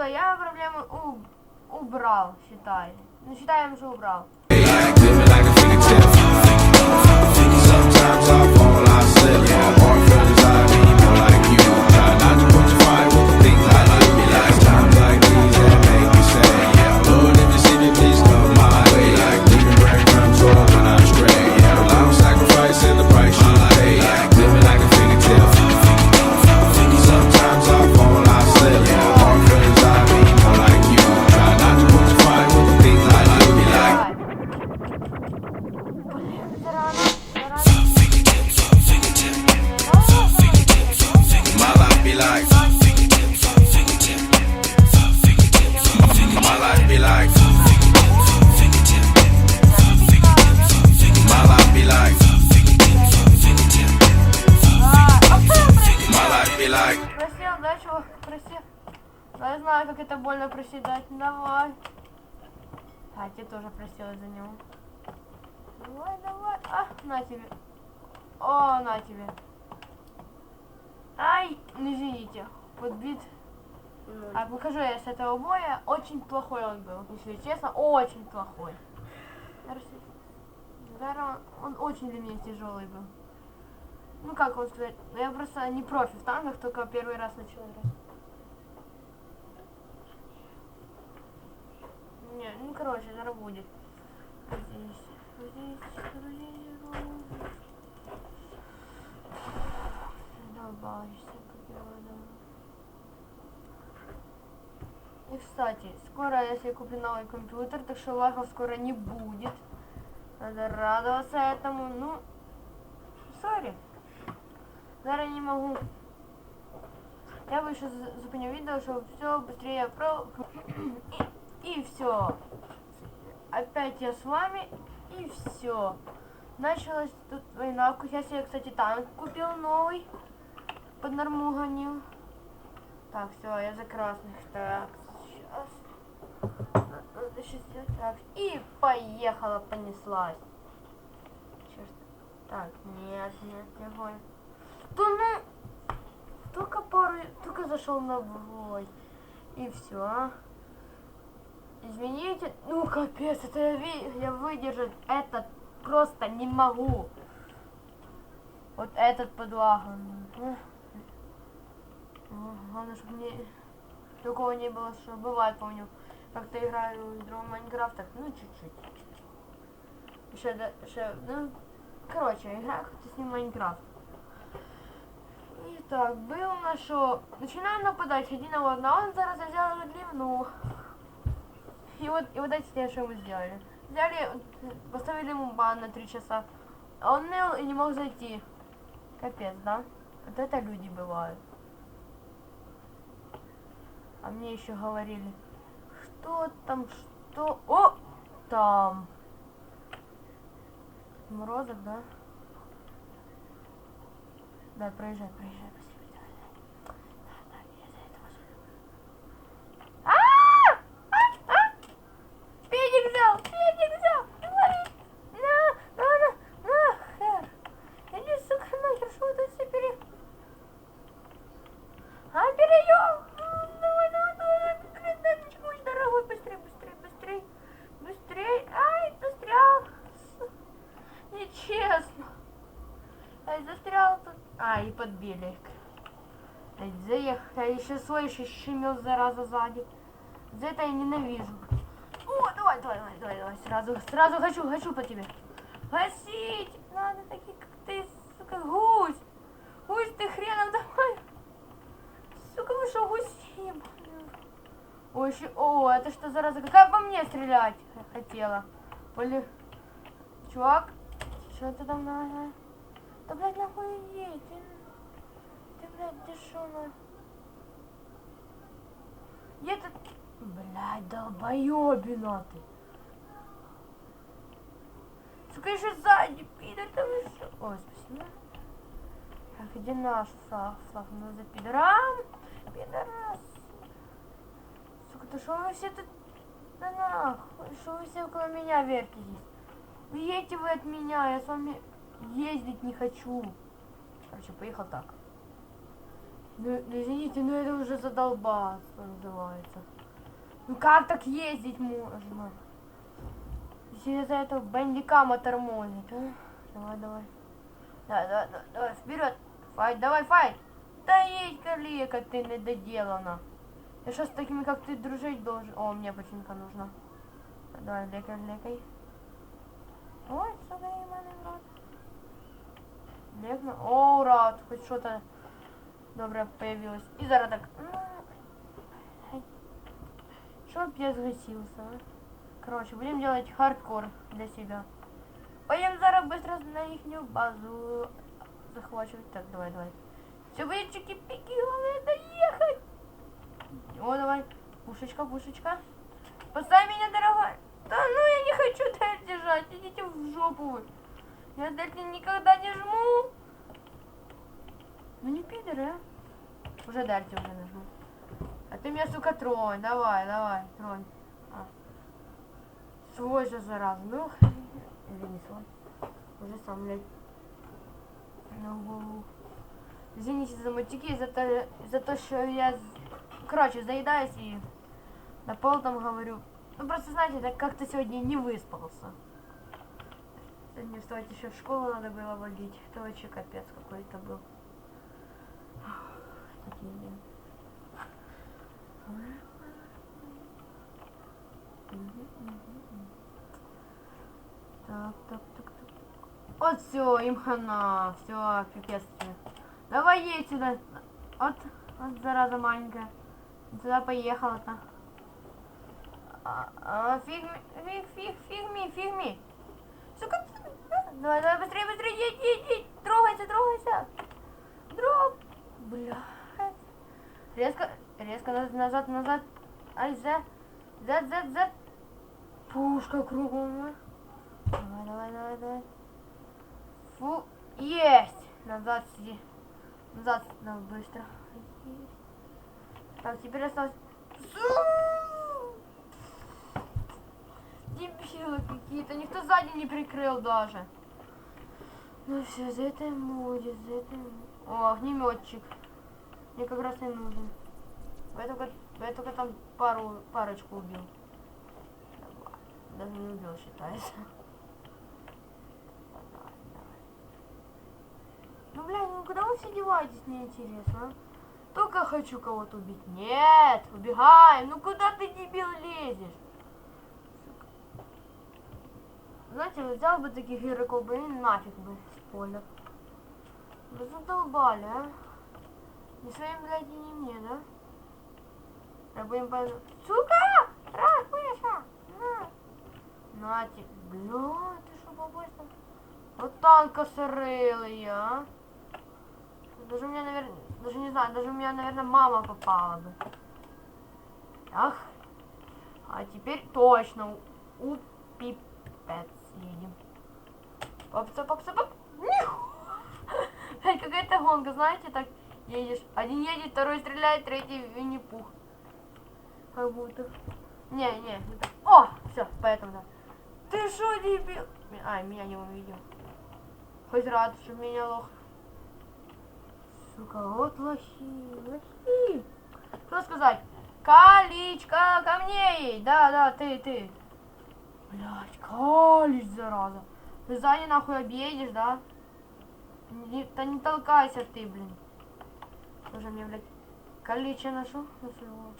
все, я проблему у- убрал, считай. Ну, считаем, что убрал. Sometimes I fall, I slip. My я знаю, как это больно проседать. Давай. А, тебе тоже просила за него. Давай, давай. А, на тебе. О, на тебе. Ай, ну, извините. Подбит. А, покажу я с этого боя. Очень плохой он был. Если честно, очень плохой. Зараз- Зараз он очень для меня тяжелый был. Ну как вам сказать, я просто не профи в танках, только первый раз начал играть. Не, ну короче, зараз будет. Здесь, здесь, здесь, Долбаешься, как я вода. И кстати, скоро если куплю новый компьютер, так что лагов скоро не будет. Надо радоваться этому. Ну, сори. Зараз не могу. Я еще зупиню видео, чтобы все быстрее про... И, и все. Опять я с вами, и все. Началась тут война. Я себе, кстати, танк купил новый. Под норму гонил. Так, все, я за красных. Так, сейчас. Надо сейчас сделать так. И поехала, понеслась. Черт. Так, нет, нет, не бой. Да ну, только пару, только зашел на бой. И все. Извините, ну капец, это я, я выдержать этот просто не могу. Вот этот подлаган. Эх. О, Главное, чтобы мне такого не было, что бывает, помню, как-то играю в другом Майнкрафтах, ну чуть-чуть. Еще, еще, ну, короче, играю как-то с ним Майнкрафт. І так, було на що починаю нападати один на одного, а он зараз взял ливну. И вот, и вот эти что мы сделали. Взяли, поставили ему бан на три часа. Он ныл и не мог зайти. Капец, да? Вот это люди бывают. А мне еще говорили, что там, что... О! Там. Морозов, да? Да, проезжай, проезжай, быстрее, давай, давай. Давай, я за это возьму. А! А! А! Федик взял, Федик взял. Давай. На, на, на, нахер. Иди, сука, нахер, что вы тут все пере... А, переем. Давай, давай, давай, давай, Дальничек, будь дорогой, быстрее, быстрее, быстрее. Быстрее. Ай, застрял. Нечестно. Ай, застрял тут. А, и подбили. Заехал. Я еще еще щемил, зараза, сзади. За это я ненавижу. О, давай, давай, давай, давай, давай. Сразу, сразу хочу, хочу по тебе. Гасить! Надо такие, как ты, сука, гусь. Гусь ты хренов, давай. Сука, вы что, гуси? Ой, еще, о, это что, зараза, какая по мне стрелять хотела? Поли... Чувак, что ты там надо? Да, блядь, нахуй ей, ты... Блядь, ты на... Где ты... Блядь, долбоебина ты. Сука, еще сзади, пидор, там еще... Ой, спасибо. Так, где наш флаг? Флаг ну за пидорам. Пидорас. Сука, да что вы все тут... Да нахуй, что вы все около меня вертитесь? Уедьте вы от меня, я с вами ездить не хочу. Короче, поехал так. Ну, ну, извините, ну это уже задолбаться называется. Ну как так ездить можно? Если за этого бандикама тормозит, а? Давай, давай. Давай, давай, давай, давай, вперед. Файт, давай, файт. Да есть коллега, ты недоделана. Я что с такими, как ты, дружить должен? О, мне починка нужна. Давай, лекай, лекай. Ой, сука, в рот. Лекну. О, ура, хоть что-то добре появилось. И зараз так. Чтоб я сгасился, а? Короче, будем делать хардкор для себя. Пойдем зараз быстро на их базу захвачивать. Так, давай, давай. Все будет чики-пики, главное доехать. О, давай. Пушечка, пушечка. Поставь меня, дорогой. Да ну я не хочу дальше держать. Идите в жопу. Я дальше никогда не жму. Ну не пидоры, а. Уже дальше уже нажму. А ты меня, сука, тронь. Давай, давай, тронь. А. Свой же зараза. Ну, или не свой. Уже сам, блядь. На голову. Извините за матюки, за то, за то, что я, короче, заедаюсь и на пол там говорю. Ну, просто, знаете, так как-то сегодня не выспался. Сегодня вставать еще в школу надо было водить. Это вообще капец какой-то был. Так, так, так, так. Вот все, им хана. Все, пипец тебе. Давай едь сюда. Вот, вот зараза маленькая. Сюда поехала-то. А, а, фиг, фиг, фиг, фиг ми, фиг ми. Сука, давай, давай, быстрее, быстрее, едь, едь, едь. Трогайся, трогайся. Дрог. Бля. Резко, резко назад, назад. Ай, за, за, за, за. Пушка кругом. Давай, давай, давай, давай. Фу, есть. Назад сиди. Назад, давай, быстро. Так, теперь осталось... Дебилы какие-то, никто сзади не прикрыл даже. Ну все, за это будет, за это. О, огнеметчик. Мне как раз и нужен. Я только, я только там пару, парочку убил. Даже не убил, считается. Ну, бля, ну куда вы все деваетесь, мне интересно, а? Только хочу кого-то убить. Нет, убегаем. Ну куда ты, дебил, лезешь? Знаете, взял бы таких игроков, бы и нафиг бы с поля. Да задолбали, а? Не своим, блядь, не мне, да? Будем по... Сука! Раз, выше! На! Нате. Бля, ты что, побольше? Вот танка сырылый, а? Даже у меня, наверное, даже не знаю, даже у меня, наверное, мама попала бы. Ах. А теперь точно у, у пипец едем. Попса, попса, поп. Какая-то гонка, знаете, так едешь. Один едет, второй стреляет, третий Винни-Пух. Как будто. Не, не, не так. О, все, поэтому да. Ты что, дебил? А, меня не увидел. Хоть рад, что меня лох. Сука, вот лохи, лохи. Что сказать? Каличка, ко мне ей. Да, да, ты, ты. Блять, Калич, зараза. Ты сзади нахуй объедешь, да? Не, да не толкайся ты, блин. Тоже мне, блядь, Калича нашел на своего.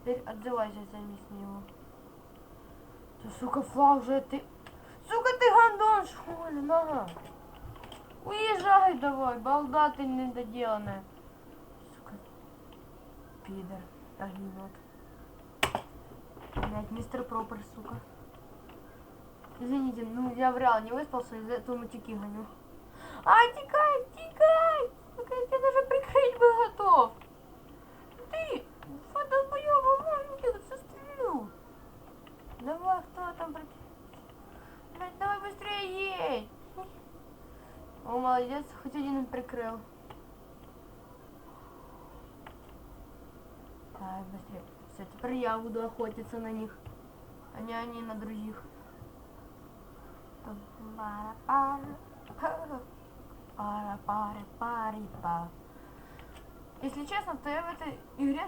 Теперь отзывайся сами с него. Ты, сука, флаг же ты... Сука, ты гандон, ли, на. Уезжай давай, балда ты недоделанная. Сука. Пидор. Огнемет. Блять, мистер Пропер, сука. Извините, ну я врял, не выспался, из-за этого матюки гоню. А, тикай, тикай! Тебя даже прикрыть был готов. Ты, фотопоёба, маленький, застрелю. Давай, кто там, блядь? Давай быстрее едь. О, молодец, хоть один прикрыл. Так, быстрее. Все, теперь я буду охотиться на них, а не они на других. Там пара-пара, пара-пара-пари-па. Если честно, то я в этой игре